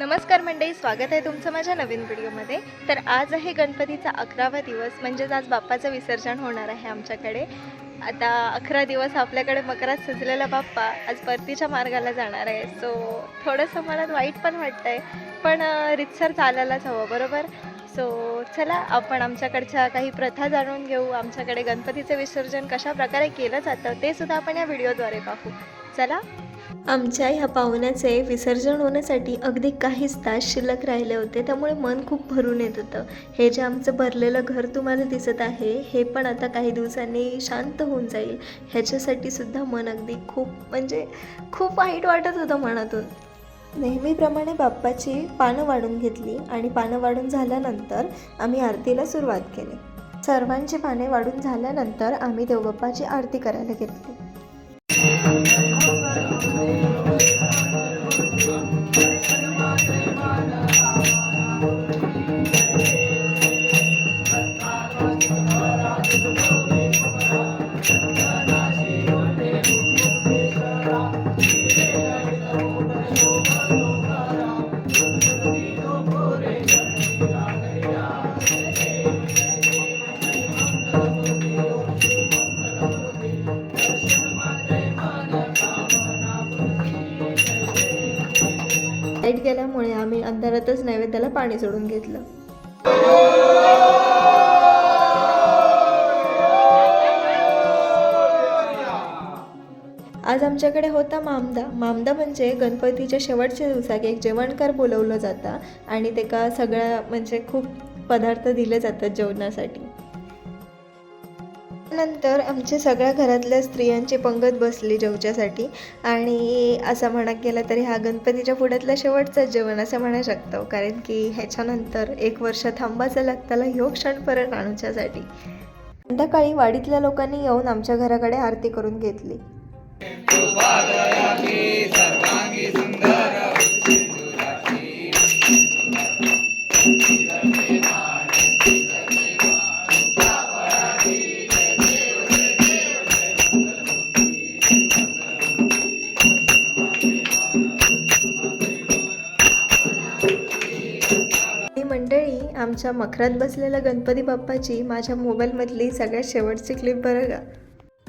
नमस्कार मंडळी स्वागत आहे तुमचं माझ्या नवीन व्हिडिओमध्ये. तर आज आहे गणपतीचा अकरावा दिवस म्हणजेच आज बाप्पाचं विसर्जन होणार आहे आमच्याकडे. आता अकरा दिवस आपल्याकडे मकरात सजलेला बाप्पा आज परतीच्या मार्गाला जाणार आहे. सो थोडंसं मनात वाईट पण वाटतं आहे पण रितसर चालायलाच हवं बरोबर? सो चला आपण आमच्याकडच्या काही प्रथा जाणून घेऊ. आमच्याकडे गणपतीचं विसर्जन कशा प्रकारे केलं जातं ते सुद्धा आपण या व्हिडिओद्वारे पाहू. चला आमच्या ह्या पाहुण्याचे विसर्जन होण्यासाठी अगदी काहीच तास शिल्लक राहिले होते. त्यामुळे मन खूप भरून येत होतं. हे जे आमचं भरलेलं घर तुम्हाला दिसत आहे हे पण आता काही दिवसांनी शांत होऊन जाईल. ह्याच्यासाठी सुद्धा मन अगदी खूप म्हणजे खूप वाईट वाटत होतं मनातून. नेहमीप्रमाणे बाप्पाची पानं वाढून घेतली आणि पानं वाढून झाल्यानंतर आम्ही आरतीला सुरुवात केली. सर्वांची पाने वाढून झाल्यानंतर आम्ही देवबाप्पाची आरती करायला घेतली गेल्यामुळे आम्ही अंधारातच नैवेद्याला पाणी सोडून घेतलं. आज आमच्याकडे होता मामदा. मामदा म्हणजे गणपतीच्या शेवटच्या दिवसाक एक जेवणकार बोलवलं जातं आणि त्याका सगळ्या म्हणजे खूप पदार्थ दिले जातात जेवणासाठी. नंतर आमच्या सगळ्या घरातल्या स्त्रियांची पंगत बसली जेवच्यासाठी. आणि असं म्हणत गेलं तरी हा गणपतीच्या पुढ्यातलं शेवटचं जेवण असं म्हणू शकतो. कारण की ह्याच्यानंतर एक वर्ष थांबायचं लागताला ह्यो क्षण परत आणूच्यासाठी. संध्याकाळी वाडीतल्या लोकांनी येऊन आमच्या घराकडे आरती करून घेतली. ही आमच्या मखरात बसलेल्या गणपती बाप्पाची माझ्या मोबाईलमधली सगळ्यात शेवटची क्लिप बरं का?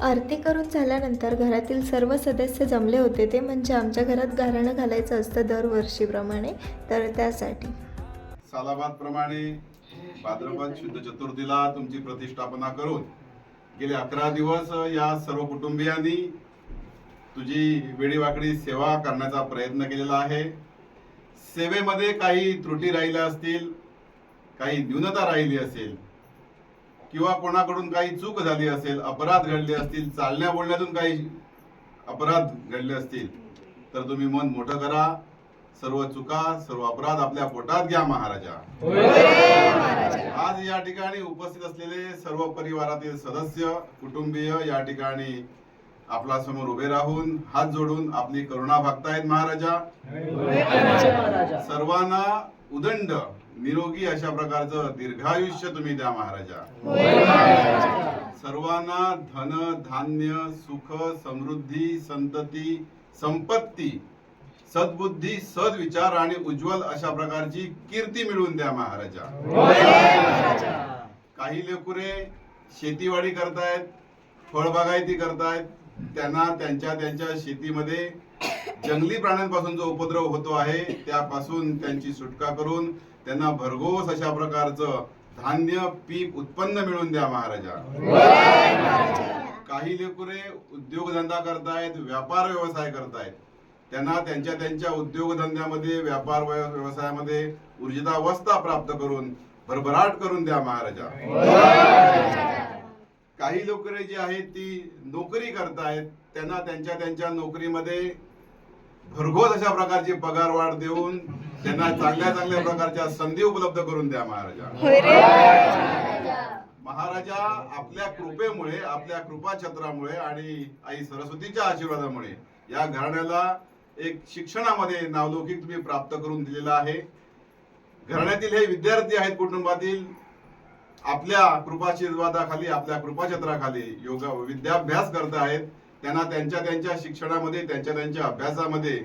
आरती करून झाल्यानंतर घरातील सर्व सदस्य जमले होते. ते म्हणजे आमच्या घरात गारणं घालायचं असतं दरवर्षीप्रमाणे. तर त्यासाठी. सालाबाद प्रमाणे भाद्रपद शुद्ध चतुर्थीला तुमची प्रतिष्ठापना करून गेले अकरा दिवस या सर्व कुटुंबियांनी तुझी वेडीवाकडी सेवा करण्याचा प्रयत्न केलेला आहे. सेवेमध्ये काही त्रुटी राहिल्या असतील काही न्यूनता राहिली असेल किंवा कोणाकडून काही चूक झाली असेल अपराध घडले असतील चालण्या बोलण्यातून काही अपराध घडले असतील तर तुम्ही मन मोठं करा. सर्व चुका सर्व अपराध आपल्या पोटात घ्या महाराजा. आज या ठिकाणी उपस्थित असलेले सर्व परिवारातील सदस्य कुटुंबीय या ठिकाणी आपला समोर उभे राहून हात जोडून आपली करुणा भागतायत महाराजा. सर्वांना उदंड निरोगी अशा प्रकारचं दीर्घायुष्य तुम्ही द्या महाराजा. सर्वांना धन धान्य सुख समृद्धी संतती संपत्ती सद्बुद्धी सद्विचार आणि उज्ज्वल अशा प्रकारची कीर्ती मिळवून द्या महाराजा. काही लेकुरे शेतीवाडी करतायत फळबागायती करतायत त्यांना त्यांच्या त्यांच्या शेतीमध्ये जंगली प्राण्यांपासून जो उपद्रव होतो आहे त्यापासून त्यांची सुटका करून त्यांना भरघोस अशा प्रकारचं धान्य पीक उत्पन्न मिळवून द्या महाराजा. काही लेकुरे उद्योगधंदा करतायत व्यापार व्यवसाय करतायत. त्यांना त्यांच्या त्यांच्या उद्योगधंद्यामध्ये व्यापार व्यवसायामध्ये ऊर्जितावस्था प्राप्त करून भरभराट करून द्या महाराजा. काही लोकरे जी आहेत ती नोकरी करतायत. त्यांना त्यांच्या त्यांच्या नोकरीमध्ये भरघोस अशा प्रकारची पगार वाढ देऊन त्यांना चांगल्या चांगल्या प्रकारच्या संधी उपलब्ध करून द्या महाराजा. महाराजा आपल्या कृपेमुळे आपल्या कृपाछत्रामुळे आणि आई सरस्वतीच्या आशीर्वादामुळे या घराण्याला एक शिक्षणामध्ये नावलौकिक तुम्ही प्राप्त करून दिलेला आहे. घराण्यातील हे विद्यार्थी आहेत कुटुंबातील. आपल्या कृपाशीर्वादाखाली आपल्या कृपाछत्राखाली योग विद्याभ्यास करत आहेत. त्यांना त्यांच्या त्यांच्या शिक्षणामध्ये त्यांच्या त्यांच्या अभ्यासामध्ये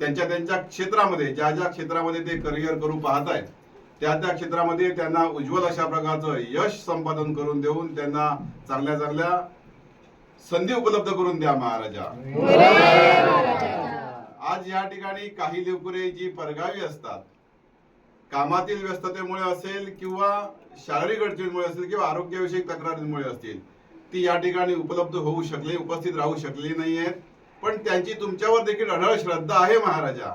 त्यांच्या त्यांच्या क्षेत्रामध्ये ज्या ज्या क्षेत्रामध्ये ते करिअर करू पाहत आहेत त्या त्या क्षेत्रामध्ये त्यांना उज्ज्वल अशा प्रकारचं यश संपादन करून देऊन त्यांना चांगल्या चांगल्या संधी उपलब्ध करून द्या महाराजा. आज या ठिकाणी काही लेकरे जी परगावी असतात कामातील व्यस्ततेमुळे असेल किंवा शारीरिक अडचणीमुळे असेल किंवा आरोग्यविषयक तक्रारींमुळे असतील ती या ठिकाणी उपलब्ध होऊ शकले उपस्थित राहू शकली नाही आहेत पण त्यांची तुमच्यावर देखील अढळ श्रद्धा आहे महाराजा.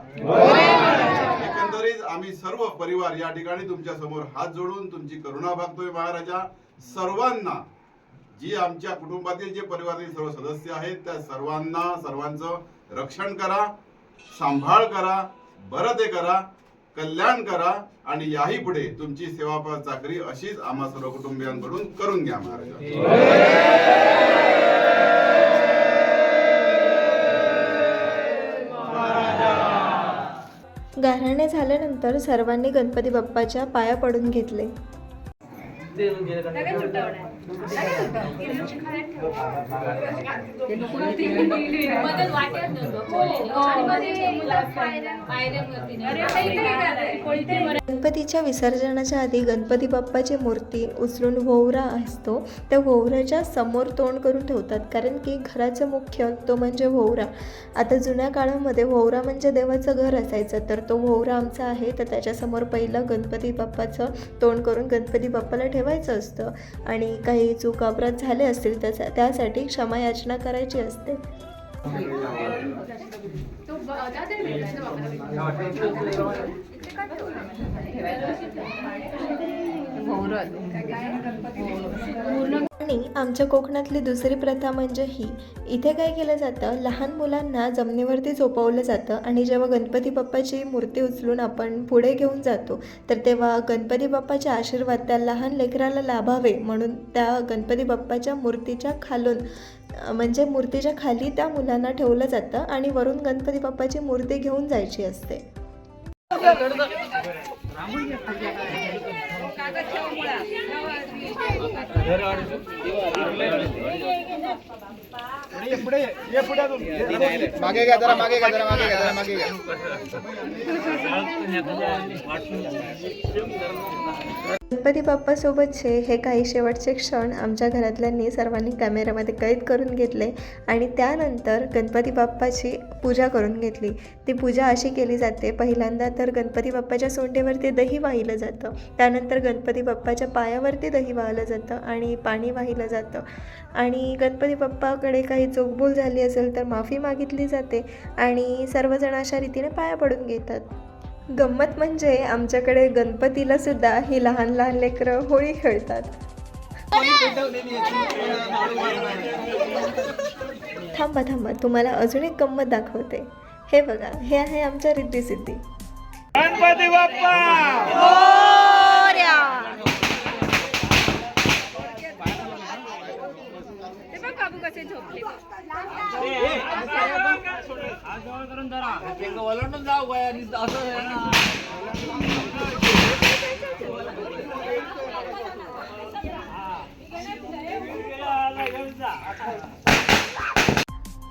एकंदरीत आम्ही सर्व परिवार या ठिकाणी तुमच्यासमोर हात जोडून तुमची करुणा भागतोय महाराजा. सर्वांना जी आमच्या कुटुंबातील जे परिवारातील सर्व सदस्य आहेत त्या सर्वांना सर्वांचं रक्षण करा सांभाळ करा बरं ते करा कल्याण करा आणि याही पुढे तुमची सेवा चाकरी अशीच आम्हा सर्व कुटुंबियांकडून करून घ्या महाराजा. गाऱ्हाणे झाल्यानंतर सर्वांनी गणपती बाप्पाच्या पाया पडून घेतले. गणपतीच्या विसर्जनाच्या आधी गणपती बाप्पाची मूर्ती उचलून वोवरा असतो. त्या वोवऱ्याच्या समोर तोंड करून ठेवतात. कारण की घराचं मुख्य तो म्हणजे वोवरा. आता जुन्या काळामध्ये वोवरा म्हणजे देवाचं घर असायचं. तर तो वोवरा आमचा आहे. तर त्याच्यासमोर पहिलं गणपती बाप्पाचं तोंड करून गणपती बाप्पाला ठेवायचं असतं. आणि काही चूक अपराध झाले असतील त्याचा त्यासाठी क्षमायाचना करायची असते. हो, हो, आणि आमच्या कोकणातली दुसरी प्रथा म्हणजे ही. इथे काय केलं जातं? लहान मुलांना जमिनीवरती झोपवलं जातं आणि जेव्हा गणपती बाप्पाची मूर्ती उचलून आपण पुढे घेऊन जातो तर तेव्हा गणपती बाप्पाचे आशीर्वाद त्या लहान लेकराला लाभावे म्हणून त्या गणपती बाप्पाच्या मूर्तीच्या खालून म्हणजे मूर्तीच्या खाली त्या मुलांना ठेवलं जातं आणि वरून गणपती बाप्पाची मूर्ती घेऊन जायची असते. ઘરે मागे घ्या जरा मागे घ्या जरा मागे घ्या जरा मागे घ्या गणपती बाप्पासोबतचे हे काही शेवटचे क्षण आमच्या घरातल्यांनी सर्वांनी कॅमेऱ्यामध्ये कैद करून घेतले आणि त्यानंतर गणपती बाप्पाची पूजा करून घेतली. ती पूजा अशी केली जाते पहिल्यांदा तर गणपती बाप्पाच्या सोंडेवरती दही वाहिलं जातं. त्यानंतर गणपती बाप्पाच्या पायावरती दही वाहिलं जातं आणि पाणी वाहिलं जातं. आणि गणपती बाप्पाकडे काही चोकबोल झाली असेल तर माफी मागितली जाते आणि सर्वजण अशा रीतीने पाया पडून घेतात गंमत म्हणजे आमच्याकडे गणपतीला सुद्धा ही लहान लहान लेकरं होळी खेळतात थांबा थांबा तुम्हाला अजून एक गंमत दाखवते हे बघा हे आहे आमच्या रिद्धी सिद्धी गणपती बाप्पा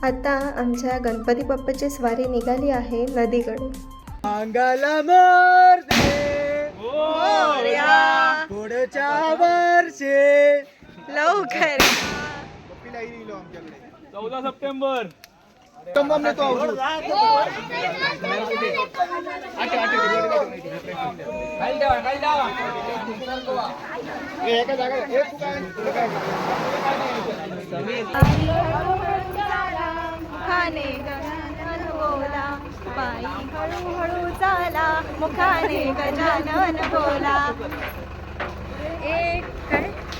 आता आमच्या गणपती बाप्पाची स्वारी निघाली आहे नदीकडे मंगल मूर्ती पुढच्या वर्षी. लवकर. चौदा सप्टेंबर तंबम नेतो औषध. एका जागा फुगा आहे. मुखाने गजानन बोला पायी हळूहळू चाला मुखाने गजानन बोला?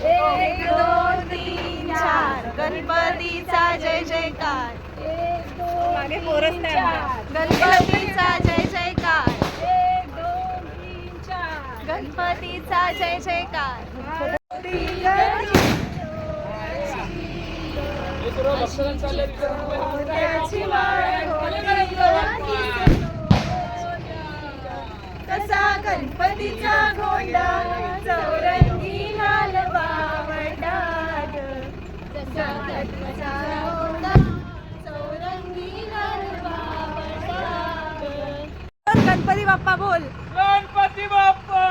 एक दोन तीन चार. गणपतीचा जय जयकार. मागे गणपतीचा जय जयकार. गणपतीचा जय जयकार. कसा गणपतीचा गोंडा चौरंगी लाल बावटात कसा गणपतीचा गोंडा चौरंगी लाल बावटात गणपती बाप्पा बोल गणपती बाप्पा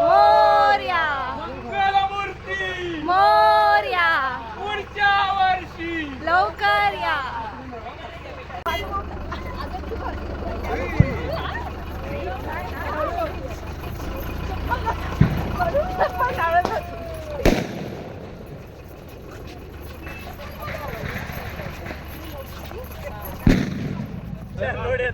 मोर्या मंगलमूर्ती मोर्या पुढच्या वर्षी लवकर या तिकडनं नको धरू.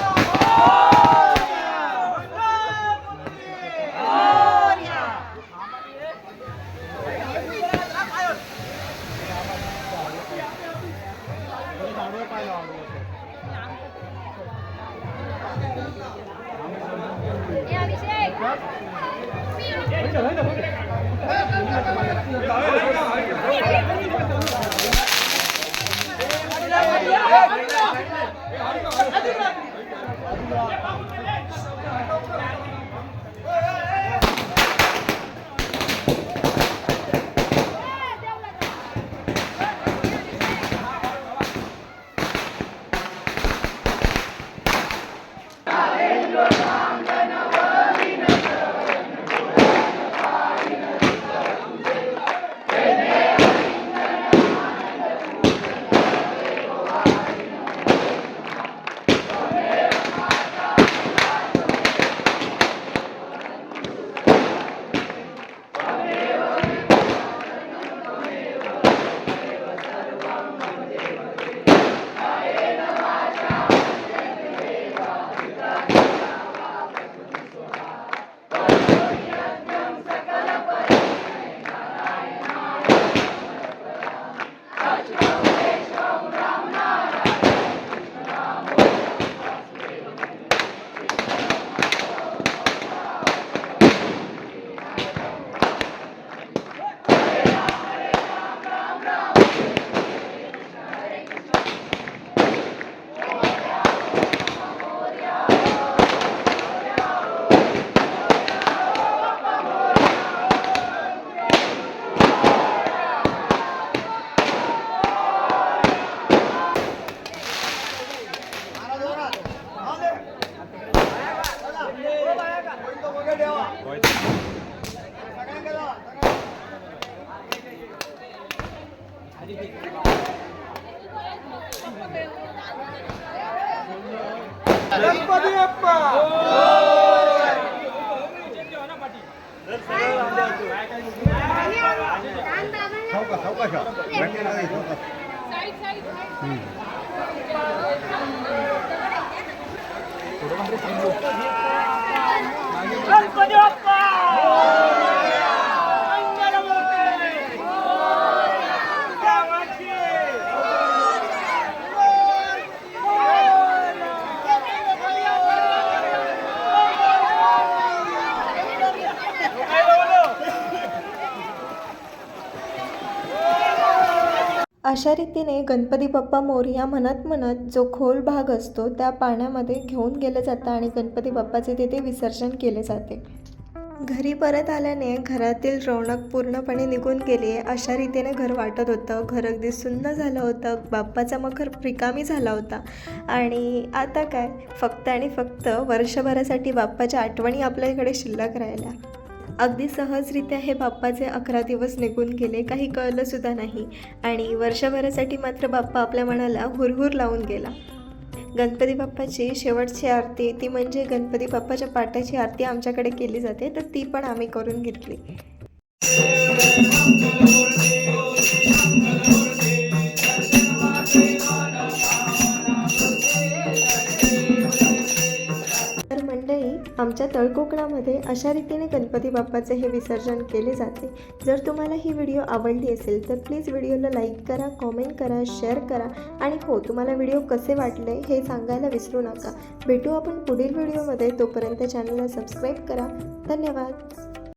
Yeah. गणपती बाप्पा गणपती बाप्पा मंगलमूर्ती पुढच्या वर्षी अशा रीतीने गणपती बाप्पा मोरया म्हणत म्हणत जो खोल भाग असतो त्या पाण्यामध्ये घेऊन गेलं जातं आणि गणपती बाप्पाचे तिथे विसर्जन केले जाते. घरी परत आल्याने घरातील रौनक पूर्णपणे निघून गेली. आहे अशा रीतीने घर वाटत होतं. घर अगदी सुन्न झालं होतं. बाप्पाचा मखर रिकामी झाला होता. आणि आता काय? फक्त आणि फक्त वर्षभरासाठी बाप्पाच्या आठवणी आपल्याकडे शिल्लक राहिल्या. अगदी सहजरित्या हे बाप्पाचे अकरा दिवस निघून गेले काही कळलंसुद्धा नाही. आणि वर्षभरासाठी मात्र बाप्पा आपल्या मनाला हुरहुर लावून गेला. गणपती बाप्पाची शेवटची आरती ती म्हणजे गणपती बाप्पाच्या पाटाची आरती आमच्याकडे केली जाते तर ती पण आम्ही करून घेतली. तळकोकणामध्ये अशा रीतीने गणपती बाप्पाचे हे विसर्जन केले जाते. जर तुम्हाला ही व्हिडिओ आवडली असेल तर प्लीज व्हिडिओला लाईक करा कॉमेंट करा शेअर करा आणि हो तुम्हाला व्हिडिओ कसे वाटले हे सांगायला विसरू नका. भेटू आपण पुढील व्हिडिओमध्ये. तोपर्यंत चॅनलला सबस्क्राईब करा. धन्यवाद.